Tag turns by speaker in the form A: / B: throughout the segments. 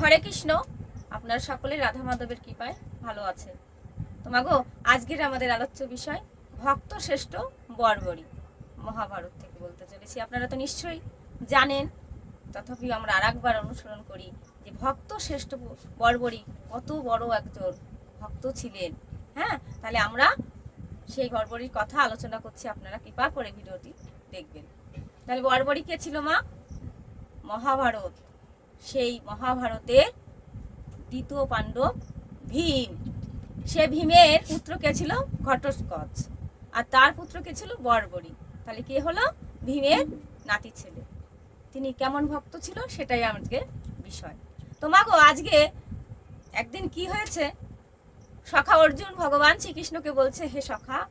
A: হরে কৃষ্ণ, আপনারা সকলে রাধা মাধবের কৃপায় ভালো আছেন তোমাগো, আজকের আমাদের আলোচ্য বিষয়, ভক্ত শ্রেষ্ঠ বর্বরী। মহাভারত থেকে বলতে চলেছি, আপনারা তো নিশ্চয়ই জানেন তথাপি আমরা আর একবার অনুসরণ করি যে ভক্ত শ্রেষ্ঠ বর্বরী, কত বড় একজন ভক্ত ছিলেন। হ্যাঁ তাহলে আমরা সেই বর্বরীর কথা আলোচনা করছি, আপনারা কৃপা করে ভিডিওটি দেখবেন। তাহলে বর্বরী কে ছিল মা? মহাভারত। সেই মহাভারতের দ্বিতীয় পাণ্ডব ভীম। সে ভীমের পুত্র কে ছিল? ঘটোৎকচ। আর তার পুত্র কে ছিল? বর্বরী। তাহলে কে হলো? ভীমের নাতি ছেলে। তিনি কেমন ভক্ত ছিল? সেটাই আমাদের বিষয়। তো মাগো আজকে একদিন কি হয়েছে? সখা অর্জুন ভগবান শ্রীকৃষ্ণকে বলছে, হে সখা,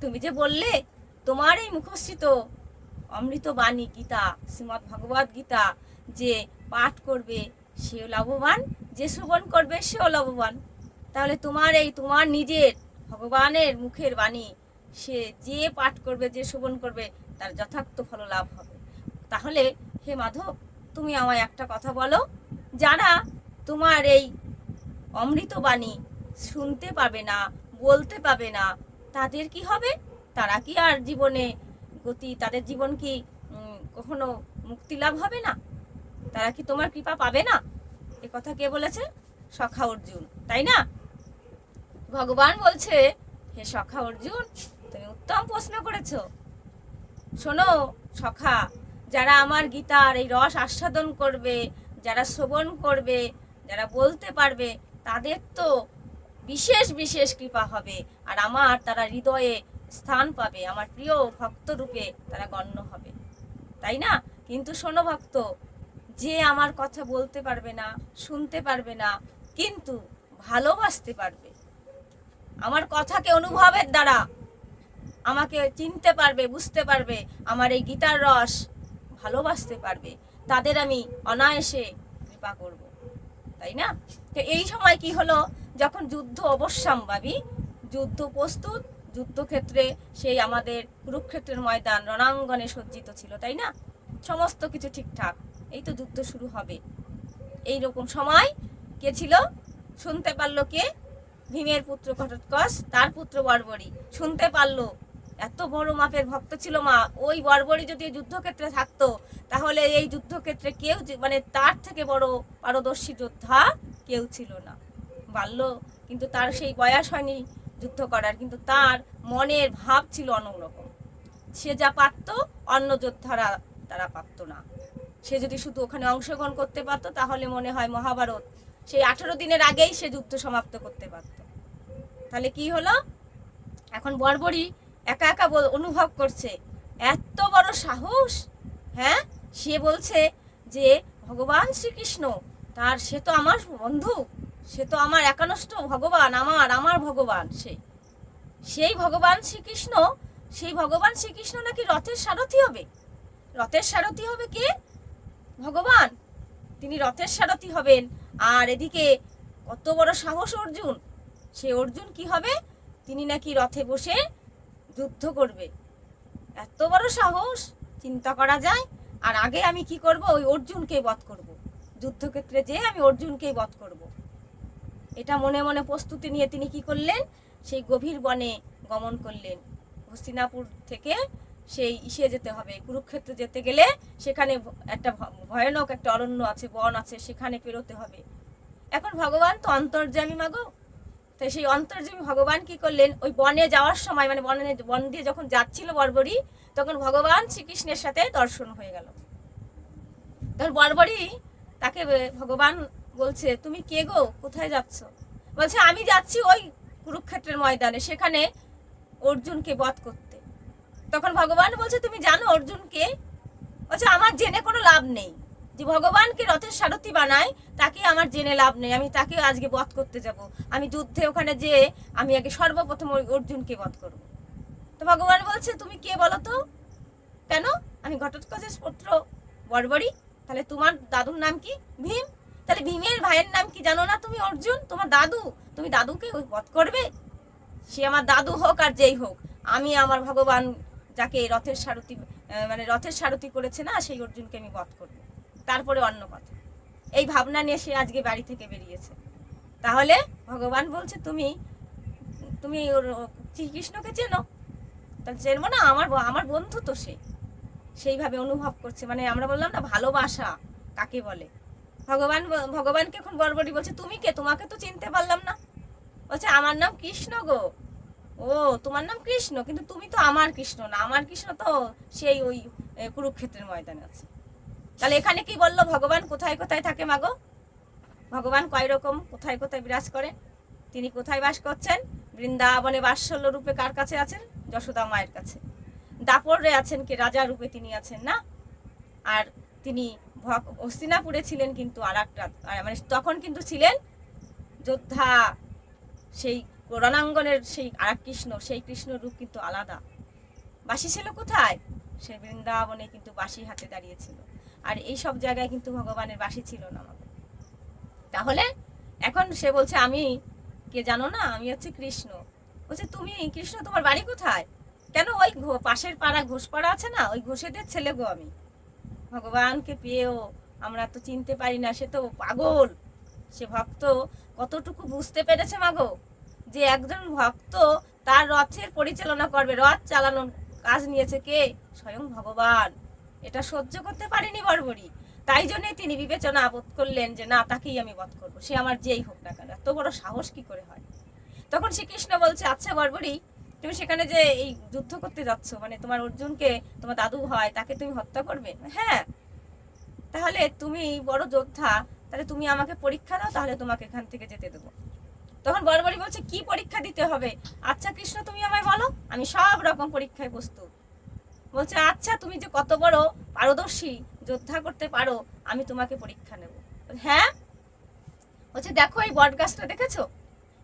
A: তুমি যে বললে, তোমার এই মুখস্থিত অমৃত বাণী গীতা শ্রীমৎ ভগবত গীতা যে পাঠ করবে, সেও লাভবান, যে শ্রবণ করবে, সেও লাভবান। তাহলে তোমার এই তোমার নিজের ভগবানের মুখের বাণী, সে যে পাঠ করবে, যে শ্রবণ করবে, তার যথার্থ ফল লাভ হবে। তাহলে হে মাধব, তুমি আমায় একটা কথা বলো। যারা তোমার এই অমৃত বাণী শুনতে পাবে না, বলতে পাবে না, তাদের কি হবে? তারা কি আর জীবনে গতি তাদের জীবন কি কখনো মুক্তি লাভ হবে না? তারা কি তোমার কৃপা পাবে না? এ কথা কে বলেছে? সখা অর্জুন, তাই না? ভগবান বলছে, হে সখা অর্জুন, তুমি উত্তম প্রশ্ন করেছ। শোনো সখা, যারা আমার গীতার এই রস আস্বাদন করবে, যারা শ্রবণ করবে, যারা বলতে পারবে, তাদের তো বিশেষ বিশেষ কৃপা হবে। আর আমার তারা হৃদয়ে স্থান পাবে, আমার প্রিয় ভক্ত রূপে তারা গণ্য হবে। তাই না? কিন্তু শোনো ভক্ত, যে আমার কথা বলতে পারবে না, শুনতে পারবে না, কিন্তু ভালোবাসতে পারবে। আমার কথাকে অনুভবের দ্বারা আমাকে চিনতে পারবে, বুঝতে পারবে, আমার এই গীতার রস ভালোবাসতে পারবে। তাদের আমি অনায়াসে কৃপা করব। তাই না? তো এই সময় কি হলো? যখন যুদ্ধ অবশ্যম্ভাবী, যুদ্ধ প্রস্তুত যুদ্ধক্ষেত্রে সেই আমাদের কুরুক্ষেত্রের ময়দান রণাঙ্গনে সজ্জিত ছিল, তাই না? সমস্ত কিছু ঠিকঠাক। এই তো যুদ্ধ শুরু হবে। এই রকম সময় কে ছিল? শুনতে পারল কে? ভীমের পুত্র ঘটোৎকচ, তার পুত্র বর্বরী। শুনতে পারল? এত বড় মাপের ভক্ত ছিল মা। ওই বর্বরী যদি যুদ্ধক্ষেত্রে থাকতো, তাহলে এই যুদ্ধক্ষেত্রে কেউ মানে তার থেকে বড় পারদর্শী যোদ্ধা কেউ ছিল না। বাল্য, কিন্তু তার সেই বয়স হয়নি। যুদ্ধ করার, কিন্তু তার মনের ভাব ছিল অন্যরকম সে যা পারত, অন্য যোদ্ধারা তারা পারত না। সে যদি শুধু ওখানে অংশগ্রহণ করতে পারতো, তাহলে মনে হয় মহাভারত সেই আঠারো দিনের আগেই সে যুদ্ধ সমাপ্ত করতে পারত। তাহলে কি হলো? এখন বর্বরী একা একা অনুভব করছে, এত বড় সাহস? হ্যাঁ? সে বলছে যে, ভগবান শ্রীকৃষ্ণ, তার, সে তো আমার বন্ধু। সে তো আমার একানষ্ট ভগবান, আমার আমার ভগবান সে। সেই ভগবান শ্রীকৃষ্ণ, সেই ভগবান শ্রীকৃষ্ণ নাকি রথের সারথি হবে? রথের সারথি হবে কে? ভগবান। তিনি রথের সারথি হবেন। আর এদিকে কত বড় সাহস অর্জুন। সে অর্জুন কি হবে? তিনি নাকি রথে বসে যুদ্ধ করবে। এত বড় সাহস, চিন্তা করা যায়। আর আগে আমি কি করব? ওই অর্জুনকে বধ করব। যুদ্ধক্ষেত্রে যে আমি অর্জুনকেই বধ করব। এটা মনে মনে প্রস্তুতি নিয়ে তিনি কি করলেন? সেই গভীর বনে গমন করলেন। হস্তিনাপুর থেকে সেই ইসে যেতে হবে। কুরুক্ষেত্রে যেতে গেলে সেখানে একটা ভয়ানক একটা অরণ্য আছে, বন আছে, সেখানে পেরোতে হবে। এখন ভগবান তো অন্তর্যামী মাগো। তাই সেই অন্তর্যামী ভগবান কি করলেন? ওই বনে যাওয়ার সময় মানে বনে, বন দিয়ে যখন যাচ্ছিল বর্বরী, তখন ভগবান শ্রীকৃষ্ণের সাথে দর্শন হয়ে গেল। তখন বর্বরী তাকে ভগবান বলছে, তুমি কে গো? কোথায় যাচ্ছ? বলছে, আমি যাচ্ছি ওই কুরুক্ষেত্রের ময়দানে, সেখানে অর্জুনকে বধ করতে। তখন ভগবান বলছে, তুমি জানো অর্জুনকে? বলছে, আমার জেনে কোনো লাভ নেই। যে ভগবানকে রথের সারথি বানায়, তাকে আমার জেনে লাভ নেই। আমি তাকে আজকে বধ করতে যাব। আমি যুদ্ধে ওখানে যে আমি আগে সর্বপ্রথম অর্জুনকে বধ করব। তো ভগবান বলছে, তুমি কে বলো তো? কেন? আমি ঘটোৎকচের পুত্র বর্বরী। তাহলে তোমার দাদুর নাম কি? ভীম? তাহলে ভীমের ভাইয়ের নাম কি জানো না তুমি, অর্জুন? তোমার দাদু? তুমি দাদুকে ওই বধ করবে? সে আমার দাদু হোক আর যেই হোক, আমি আমার ভগবান যাকে রথের সারথি মানে রথের সারথি করেছে না, সেই অর্জুনকে আমি বধ করব। তারপরে অন্য কথা এই ভাবনা নিয়ে সে আজকে বাড়ি থেকে বেরিয়েছে। তাহলে ভগবান বলছে, তুমি তুমি ওর শ্রীকৃষ্ণকে চেনো? তাহলে চেনবো না, আমার আমার বন্ধু তো সে। সেইভাবে অনুভব করছে। মানে আমরা বললাম না, ভালোবাসা কাকে বলে? ভগবান ভগবানকে এখন বরবরি বলছে, তুমি কে? তোমাকে তো চিনতে পারলাম না। বলছে, আমার নাম কৃষ্ণ গো। ও, তোমার নাম কৃষ্ণ? কিন্তু তুমি তো আমার কৃষ্ণ না। আমার কৃষ্ণ তো সেই ওই কুরুক্ষেত্রের ময়দানে আছে। তাহলে এখানে কি বলল? ভগবান কোথায় কোথায় থাকে মাগো ভগবান কয় রকম? কোথায় কোথায় বিরাজ করে তিনি কোথায় বাস করছেন? বৃন্দাবনে বাৎসল্য রূপে কার কাছে আছেন? যশোদা মায়ের কাছে। দাপরে আছেন কি? রাজা রূপে তিনি আছেন, না? আর তিনি হস্তিনাপুরে ছিলেন কিন্তু আর একটা মানে তখন কিন্তু ছিলেন যোদ্ধা সেই রণাঙ্গনের সেই আর কৃষ্ণ সেই কৃষ্ণ রূপ কিন্তু আলাদা। বাসি ছিল কোথায়? সে বৃন্দাবনে কিন্তু বাসি হাতে দাঁড়িয়েছিল। আর এই সব জায়গায় কিন্তু ভগবানের বাসি ছিল না। আমাদের তাহলে এখন সে বলছে, আমি কে জানো না? আমি হচ্ছে কৃষ্ণ। বলছে, তুমি কৃষ্ণ? তোমার বাড়ি কোথায়? কেন? ওই পাশের পাড়া ঘোষপাড়া আছে না? ওই ঘোষেদের ছেলে গো আমি। ভগবানকে পেয়েও আমরা তো চিনতে পারি না, সে তো পাগল। সে ভক্ত কতটুকু বুঝতে পেরেছে মাগো? যে একজন ভক্ত তার রথের পরিচালনা করবে, রথ চালানোর কাজ নিয়েছে কে? স্বয়ং ভগবান। এটা সহ্য করতে পারেনি বরবরি। তাই জন্যে তিনি বিবেচনা বোধ করলেন যে, না, তাকেই আমি বধ করব। সে আমার যেই হোক না কেন, এত বড় সাহস কি করে হয়? তখন শ্রীকৃষ্ণ বলছে আচ্ছা বরবরি তুমি সেখানে যে এই যুদ্ধ করতে যাচ্ছ মানে তোমার অর্জুনকে, তোমার দাদু হয়, তাকে তুমি হত্যা করবে? হ্যাঁ। তাহলে তুমি বড় যোদ্ধা, তাহলে তুমি আমাকে পরীক্ষা দাও, তাহলে তোমাকে এখান থেকে যেতে দেবো। তখন বরবরি বলছে, কি পরীক্ষা দিতে হবে? আচ্ছা কৃষ্ণ, তুমি আমায় বলো, আমি সব রকম পরীক্ষায় প্রস্তুত। বলছে আচ্ছা তুমি যে কত বড় পারদর্শী যোদ্ধা করতে পারো, আমি তোমাকে পরীক্ষা নেব। হ্যাঁ? বলছে, দেখো এই বট গাছটা দেখেছ?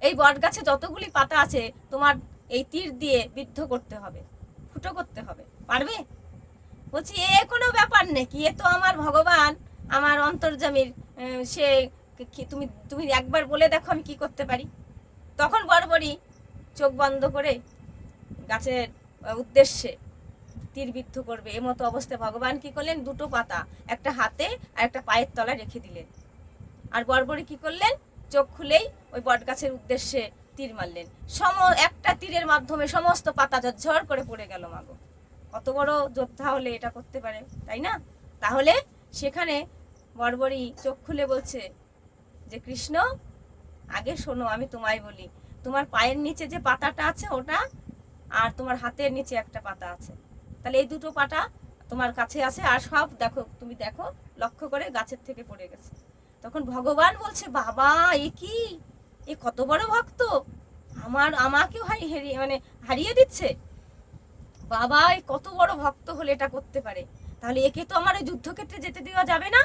A: এই বট গাছে যতগুলি পাতা আছে, তোমার এই তীর দিয়ে বিদ্ধ করতে হবে, ফুটো করতে হবে। পারবে? বলছি, এ কোনো ব্যাপার নাকি? এ তো আমার ভগবান, আমার অন্তর্জামীর সে তুমি তুমি একবার বলে দেখো আমি কি করতে পারি। তখন বরবরি চোখ বন্ধ করে গাছের উদ্দেশ্যে তীরবিদ্ধ করবে। এমতো অবস্থায় ভগবান কি করলেন? দুটো পাতা, একটা হাতে আর একটা পায়ের তলায় রেখে দিলেন। আর বরবরি কি করলেন? চোখ খুলেই ওই বট গাছের উদ্দেশ্যে তীর মারলেন। সম একটা তীরের মাধ্যমে সমস্ত পাতা ঝড় করে পড়ে গেল মাগো। কত বড় যোদ্ধা হলে এটা করতে পারে, তাই না? তাহলে সেখানে বরবরি চোখ খুলে বলছে, যে কৃষ্ণ, আগে শোনো, আমি তোমায় বলি, তোমার পায়ের নিচে যে পাতাটা আছে ওটা, আর তোমার হাতের নিচে একটা পাতা আছে। তাহলে এই দুটো পাতা তোমার কাছে আছে, আর সব দেখো, তুমি দেখো, লক্ষ্য করে গাছের থেকে পড়ে গেছে। তখন ভগবান বলছে, বাবা, এ কি? এ কত বড় ভক্ত? আমার, আমাকেও হারি মানে হারিয়ে দিচ্ছে? বাবা, এ কত বড় ভক্ত হলে এটা করতে পারে? তাহলে একে তো আমার যুদ্ধক্ষেত্রে যেতে দেওয়া যাবে না?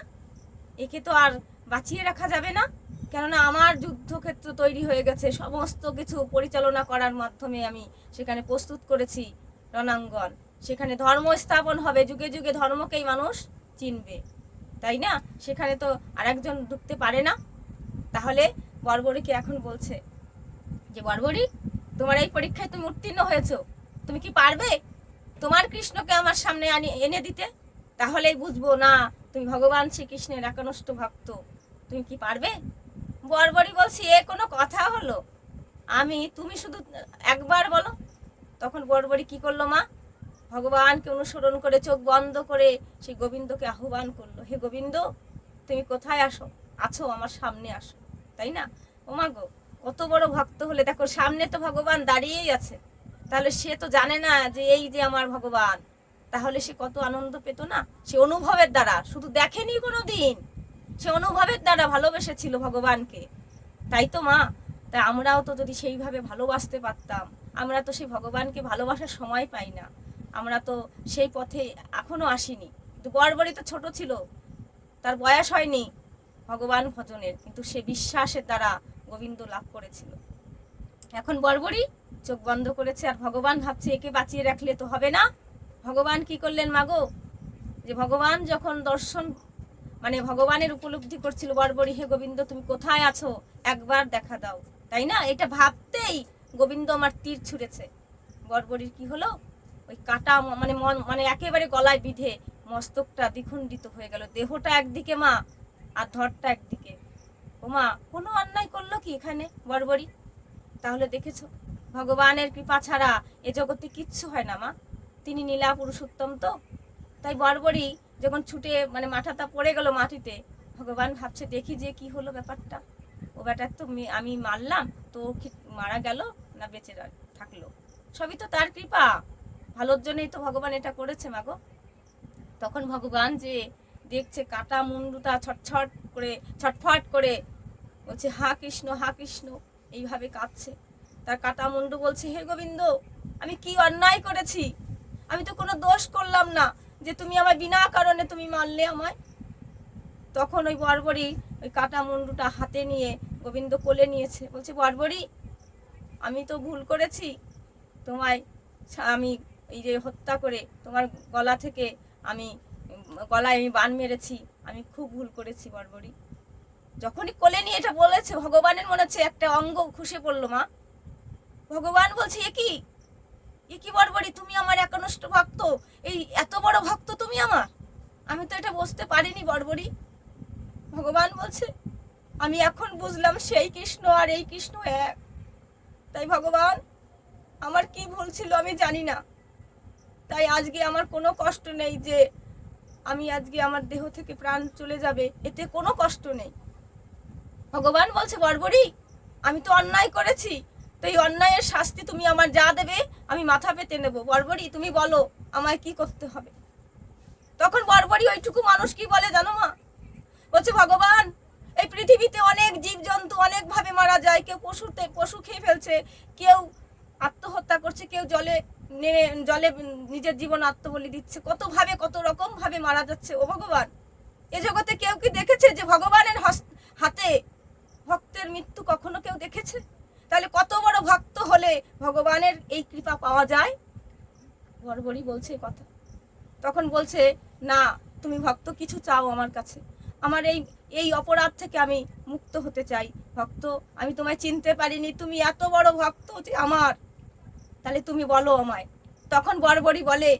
A: একে তো আর বাঁচিয়ে রাখা যাবে না? কেননা আমার যুদ্ধক্ষেত্র তৈরি হয়ে গেছে। সমস্ত কিছু পরিচালনা করার মাধ্যমে আমি সেখানে প্রস্তুত করেছি, রণাঙ্গন। সেখানে ধর্ম স্থাপন হবে। যুগে যুগে ধর্মকেই মানুষ চিনবে। তাই না? সেখানে তো আরেকজন ঢুকতে পারে না? তাহলে বর্বরীকে এখন বলছে? যে বর্বরী? তোমার এই পরীক্ষায় তুমি উত্তীর্ণ হয়েছো। তুমি কি পারবে তোমার কৃষ্ণকে আমার সামনে আনি, এনে দিতে? তাহলেই বুঝব, না, তুমি ভগবান শ্রীকৃষ্ণের একনষ্ট ভক্ত। তুমি কি পারবে? বরবরি বলছি, এ কোনো কথা হলো? আমি, তুমি শুধু একবার বলো। তখন বরবরি কি করল মা? ভগবানকে অনুসরণ করে চোখ বন্ধ করে সেই গোবিন্দকে আহ্বান করল। হে গোবিন্দ, তুমি কোথায় আসো? আছো, আমার সামনে আসো। তাই না? ও মা গো কত বড় ভক্ত হলে, দেখো সামনে তো ভগবান দাঁড়িয়েই আছে। তাহলে সে তো জানে না যে এই যে আমার ভগবান। তাহলে সে কত আনন্দ পেত না? সে অনুভবের দ্বারা, শুধু দেখেনি কোনো দিন সে অনুভবের দ্বারা ভালোবেসেছিল ভগবানকে। তাই তো মা তাই আমরাও তো যদি সেইভাবে ভালোবাসতে পারতাম, আমরা তো সেই ভগবানকে ভালোবাসার সময় পাই না। আমরা তো সেই পথে এখনও আসিনি। কিন্তু বরবরই তো ছোট ছিল। তার বয়স হয়নি। ভগবান ভজনের, কিন্তু সে বিশ্বাসের দ্বারা গোবিন্দ লাভ করেছিল। এখন বরবরই চোখ বন্ধ করেছে, আর ভগবান ভাবছে, একে বাঁচিয়ে রাখলে তো হবে না। ভগবান কি করলেন মাগো? যে ভগবান যখন দর্শন মানে ভগবানের উপলব্ধি করছিল, বরবরি, হে গোবিন্দ, তুমি কোথায় আছো? একবার দেখা দাও। তাই না? এটা ভাবতেই গোবিন্দ আমার তীর ছুঁড়েছে। বরবরির কি হলো? ওই কাটা মানে মন মানে একেবারে গলায় বিধে মস্তকটা দ্বিখণ্ডিত হয়ে গেল। দেহটা একদিকে মা আর ধরটা একদিকে। ওমা, কোনো অন্যায় করল কি এখানে বড়বড়ি? তাহলে দেখেছ, ভগবানের কৃপা ছাড়া এ জগতে কিচ্ছু হয় না মা। তিনি নীলা পুরুষোত্তম তো। তাই বড়বড়ি যখন ছুটে মানে মাথাটা পড়ে গেল মাটিতে, ভগবান ভাবছে, দেখি যে কি হলো ব্যাপারটা। ও ব্যাটার তো আমি মারলাম, তো মারা গেল না বেঁচে থাকল? সবই তো তার কৃপা। ভালোর জন্যই তো ভগবান এটা করেছে মাগো তখন ভগবান যে দেখছে কাটা মুন্ডুটা ছটছট করে, ছটফট করে। বলছে, হা কৃষ্ণ হা কৃষ্ণ। এইভাবে কাঁদছে। তার কাটা মুন্ডু বলছে, হে গোবিন্দ, আমি কি অন্যায় করেছি? আমি তো কোনো দোষ করলাম না যে তুমি আমার বিনা কারণে তুমি মারলে আমায়। তখন ওই বরবরি ওই কাটা মুন্ডুটা হাতে নিয়ে গোবিন্দ কোলে নিয়েছে। বলছে, বরবরি, আমি তো ভুল করেছি। তোমায় আমি এই যে হত্যা করে তোমার গলা থেকে আমি গলায় আমি বান মেরেছি, আমি খুব ভুল করেছি বরবরি। যখনই কোলে নিয়ে এটা বলেছে, ভগবানের মনে হচ্ছে একটা অঙ্গ খুশে পড়ল মা। ভগবান বলছে, এ কি? এ কি বরবরি? তুমি আমার একনিষ্ঠ ভক্ত। এই এত বড় ভক্ত তুমি আমার। আমি তো এটা বুঝতে পারিনি বরবরি। ভগবান বলছে, আমি এখন বুঝলাম সেই কৃষ্ণ আর এই কৃষ্ণ এক। তাই ভগবান, আমার কি ভুল ছিল আমি জানি না। তাই আজকে আমার কোনো কষ্ট নেই যে আমি আজকে আমার দেহ থেকে প্রাণ চলে যাবে, এতে কোনো কষ্ট নেই। ভগবান বলছে, বরবরি, আমি তো অন্যায় করেছি, তো এই অন্যায়ের শাস্তি তুমি আমার যা দেবে, আমি মাথা পেতে নেব। বরবরি, তুমি বলো, আমায় কি করতে হবে? তখন বরবরি ওইটুকু মানুষ কি বলে জানো মা? বলছে, ভগবান, এই পৃথিবীতে অনেক জীবজন্তু অনেক ভাবে মারা যায়, কেউ পশুতে, পশু খেয়ে ফেলছে, কেউ আত্মহত্যা করছে, কেউ জলে নেমে জলে নিজের জীবন আত্মবলি দিচ্ছে। কত ভাবে কত রকম ভাবে মারা যাচ্ছে। ও ভগবান, এ জগতে কেউ কি দেখেছে যে ভগবানের হাতে ভক্তের মৃত্যু কখনো কেউ দেখেছে? তাহলে কত বড় ভক্ত হলে ভগবানের এই কৃপা পাওয়া যায়? বড়বড়ি বলছে কথা। তখন বলছে, না, তুমি ভক্ত, কিছু চাও আমার কাছে। আমার এই এই অপরাধ থেকে আমি মুক্ত হতে চাই। ভক্ত, আমি তোমায় চিনতে পারিনি। তুমি এত বড় ভক্ত যে আমার তাহলে তুমি বলো আমায়। তখন বড়বড়ি বলে,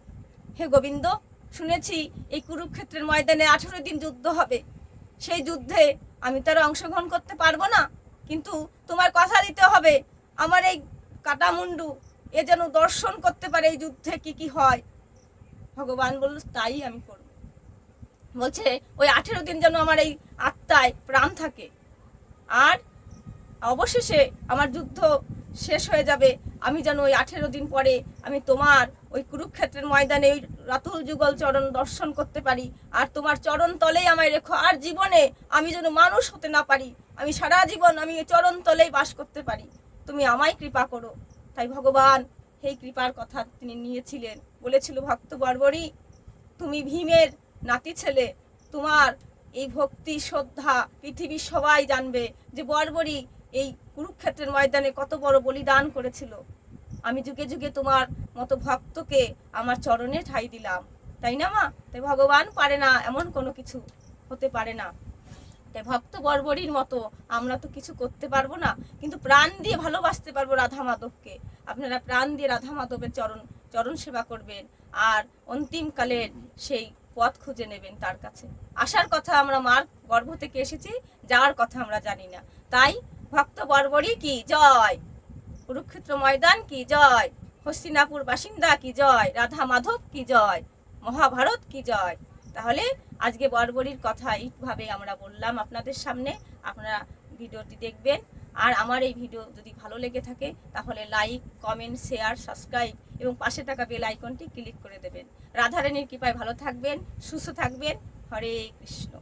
A: হে গোবিন্দ, শুনেছি এই কুরুক্ষেত্রের ময়দানে আঠেরো দিন যুদ্ধ হবে। সেই যুদ্ধে আমি তার অংশগ্রহণ করতে পারব না। কিন্তু তোমার কথা দিতে হবে, আমার এই কাটা মুন্ডু এ যেন দর্শন করতে পারে এই যুদ্ধে কি কি হয়। ভগবান বলল, তাই আমি করব। বলছে, ওই আঠেরো দিন যেন আমার এই আত্মায় প্রাণ থাকে। আর অবশেষে আমার যুদ্ধ শেষ হয়ে যাবে। আমি যেন ওই আঠেরো দিন পরে আমি তোমার ওই কুরুক্ষেত্রের ময়দানে ওই রাতুল যুগল চরণ দর্শন করতে পারি। আর তোমার চরণ তলেই আমায় রেখো, আর জীবনে আমি যেন মানুষ হতে না পারি। আমি সারা জীবন আমি চরণ তলেই বাস করতে পারি। তুমি আমায় কৃপা করো। তাই ভগবান সেই কৃপার কথা তিনি নিয়েছিলেন। বলেছিল ভক্ত বর্বরী, তুমি ভীমের নাতি ছেলে, তোমার এই ভক্তি, শ্রদ্ধা পৃথিবীর সবাই জানবে যে বর্বরী এই কুরুক্ষেত্রের ময়দানে কত বড় বলিদান করেছিল। আমি যুগে যুগে তোমার মতো ভক্তকে আমার চরণে ঠাই দিলাম। তাই না মা? তাই ভগবান পারে না, এমন কোনো কিছু হতে পারে না। তাই ভক্ত বর্বরীর মতো আমরা তো কিছু করতে পারব না, কিন্তু প্রাণ দিয়ে ভালোবাসতে পারব রাধা মাধবকে। আপনারা প্রাণ দিয়ে রাধা মাধবের চরণ চরণ সেবা করবেন আর অন্তিমকালের সেই পথ খুঁজে নেবেন তার কাছে। আসার কথা আমরা মার গর্ভ থেকে এসেছি, যাওয়ার কথা আমরা জানি না। তাই ভক্ত বর্বরী কি? জয়! কুরুক্ষেত্র ময়দান কি জয়? হস্তিনাপুর বাসিন্দা কি জয়? রাধা মাধব কি জয়? মহাভারত কি জয়? তাহলে আজকে বর্বরীর কথা এইভাবে আমরা বললাম আপনাদের সামনে। আপনারা ভিডিওটি দেখবেন। আর আমার এই ভিডিও যদি ভালো লেগে থাকে, তাহলে লাইক, কমেন্ট, শেয়ার, সাবস্ক্রাইব এবং পাশে থাকা বেল আইকনটি ক্লিক করে দেবেন। রাধারানীর কৃপায় ভালো থাকবেন, সুস্থ থাকবেন। হরে কৃষ্ণ।